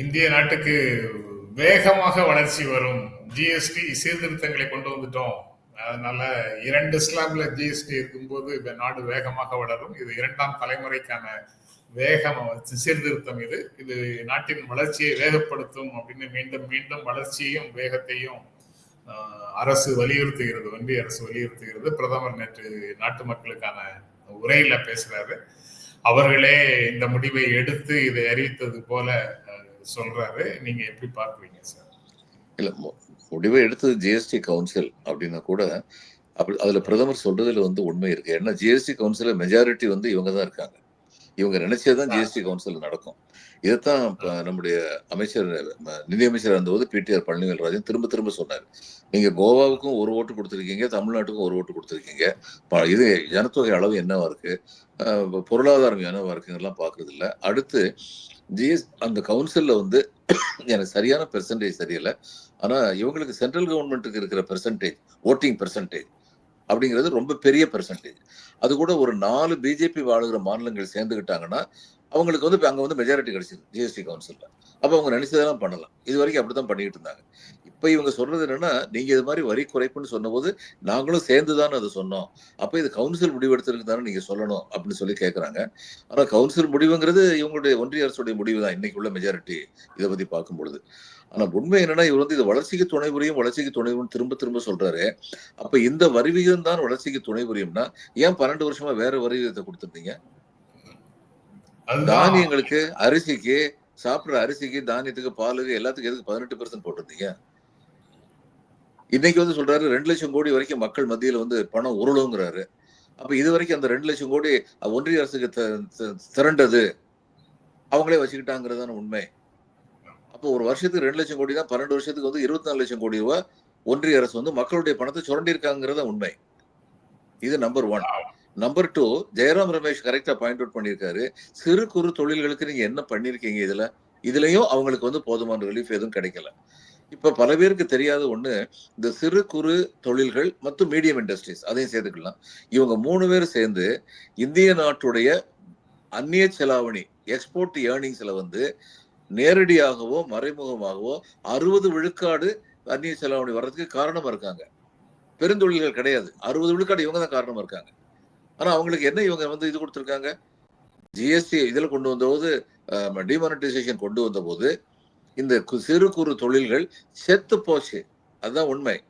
இந்திய நாட்டுக்கு வேகமாக வளர்ச்சி வரும். ஜிஎஸ்டி சீர்திருத்தங்களை கொண்டு வந்துட்டோம். அதனால இரண்டு ஸ்லாப்ல ஜிஎஸ்டி இருக்கும்போது இந்த நாடு வேகமாக வளரும். இது இரண்டாம் தலைமுறைக்கான வேகம் சீர்திருத்தம் இது. இது நாட்டின் வளர்ச்சியை வேகப்படுத்தும் அப்படின்னு மீண்டும் மீண்டும் வளர்ச்சியையும் வேகத்தையும் அரசு வலியுறுத்துகிறது ஒன்றிய அரசு வலியுறுத்துகிறது. பிரதமர் நேற்று நாட்டு மக்களுக்கான உரையில பேசுறாரு. அவர்களே இந்த முடிவை எடுத்து இதை அறிவித்தது போல சொல்றாரு. நீங்க எப்படி பார்க்குறீங்க சார்? இல்ல முடிவை எடுத்தது ஜிஎஸ்டி கவுன்சில் அப்படின்னா கூட அப்படி அதுல பிரதமர் சொல்றதுல வந்து உண்மை இருக்கு. ஏன்னா ஜிஎஸ்டி கவுன்சில மெஜாரிட்டி வந்து இவங்க தான் இருக்காங்க. இவங்க நினைச்சதுதான் ஜிஎஸ்டி கவுன்சில் நடக்கும். இதைத்தான் நம்முடைய அமைச்சர் ம- நிதியமைச்சர் இருந்தபோது பிடிஆர் பழனிவேல்ராஜன் திரும்ப திரும்ப சொன்னார். நீங்க கோவாவுக்கும் ஒரு ஓட்டு கொடுத்துருக்கீங்க தமிழ்நாட்டுக்கும் ஒரு ஓட்டு கொடுத்துருக்கீங்க. ப- இது ஜனத்தொகை அளவு என்னவா இருக்கு? பொருளாதாரம் என்னவா இருக்குங்கெல்லாம் பாக்குறது இல்ல அடுத்து ஜிஎஸ் அந்த கவுன்சிலில் வந்து எனக்கு சரியான பெர்சன்டேஜ் தெரியல. ஆனால் இவங்களுக்கு சென்ட்ரல் கவர்மெண்ட்டுக்கு இருக்கிற பெர்சன்டேஜ் ஓட்டிங் பெர்சன்டேஜ் அப்படிங்கிறது ரொம்ப பெரிய பெர்சன்டேஜ் அது கூட ஒரு நாலு பிஜேபி வாழுகிற மாநிலங்கள் சேர்ந்துக்கிட்டாங்கன்னா அவங்களுக்கு வந்து இப்போ அங்கே வந்து மெஜாரிட்டி கிடைச்சிது ஜிஎஸ்டி கவுன்சிலில் அப்போ அவங்க நினைச்சதெல்லாம் பண்ணலாம். இது வரைக்கும் அப்படி தான் பண்ணிக்கிட்டு இருந்தாங்க. இப்ப இவங்க சொல்றது என்னன்னா நீங்க இது மாதிரி வரி குறைப்புன்னு சொன்னபோது நாங்களும் சேர்ந்து தானே அதை சொன்னோம். அப்ப இது கவுன்சில் முடிவெடுத்திருக்கு தானே நீங்க சொல்லணும் அப்படின்னு சொல்லி கேக்குறாங்க. ஆனா கவுன்சில் முடிவுங்கிறது இவங்களுடைய ஒன்றிய அரசுடைய முடிவு தான் இன்னைக்கு உள்ள மெஜாரிட்டி இதை பத்தி பார்க்கும் பொழுது. ஆனா உண்மை என்னன்னா இவர் வந்து இது வளர்ச்சிக்கு துணை புரியும் வளர்ச்சிக்கு துணை புரியும் திரும்ப திரும்ப சொல்றாரு. அப்ப இந்த வரி விகிதம் தான் வளர்ச்சிக்கு துணை புரியும்னா ஏன் பன்னெண்டு வருஷமா வேற வரி விகிதத்தை கொடுத்துருந்தீங்க? தானியங்களுக்கு அரிசிக்கு சாப்பிடுற அரிசிக்கு தானியத்துக்கு பாலுக்கு எல்லாத்துக்கும் எதுக்கு பதினெட்டு பெர்சன்ட் போட்டிருந்தீங்க? இன்னைக்கு வந்து சொல்றாரு ரெண்டு லட்சம் கோடி வரைக்கும் மக்கள் மத்தியில வந்து பணம் உருளுங்கிறாரு. அப்ப இது வரைக்கும் அந்த ரெண்டு லட்சம் கோடி ஒன்றிய அரசுக்கு திரண்டது அவங்களே வச்சுக்கிட்டாங்கிறதான உண்மை. அப்போ ஒரு வருஷத்துக்கு ரெண்டு லட்சம் கோடி தான் பன்னெண்டு வருஷத்துக்கு வந்து இருபத்தி நாலு லட்சம் கோடி ரூபாய் ஒன்றிய அரசு வந்து மக்களுடைய பணத்தை சுரண்டி இருக்காங்கிறத உண்மை. இது number one number two Jairam Ramesh கரெக்டா பாயிண்ட் அவுட் பண்ணியிருக்காரு. சிறு குறு தொழில்களுக்கு நீங்க என்ன பண்ணிருக்கீங்க இதுல? இதுலயும் அவங்களுக்கு வந்து போதுமான ரிலீஃப் எதுவும் கிடைக்கல. இப்ப பல பேருக்கு தெரியாத ஒண்ணு இந்த சிறு குறு தொழில்கள் மற்றும் மீடியம் இண்டஸ்ட்ரீஸ் அதையும் சேர்த்துக்கலாம். இவங்க மூணு பேர் சேர்ந்து இந்திய நாட்டுடைய அந்நிய செலாவணி எக்ஸ்போர்ட் ஏர்னிங்ஸ்ல வந்து நேரடியாகவோ மறைமுகமாகவோ அறுபது விழுக்காடு அந்நிய செலாவணி வர்றதுக்கு காரணமா இருக்காங்க. பெருந்தொழில்கள் கிடையாது. அறுபது விழுக்காடு இவங்க தான் காரணமா இருக்காங்க. ஆனா அவங்களுக்கு என்ன இவங்க வந்து இது கொடுத்துருக்காங்க? ஜிஎஸ்டி இதில் கொண்டு வந்தபோது டிமானிட்டைசேஷன் கொண்டு வந்த போது இந்த கு- சிறு குறு தொழில்கள் செத்து போச்சு. அதுதான் உண்மை.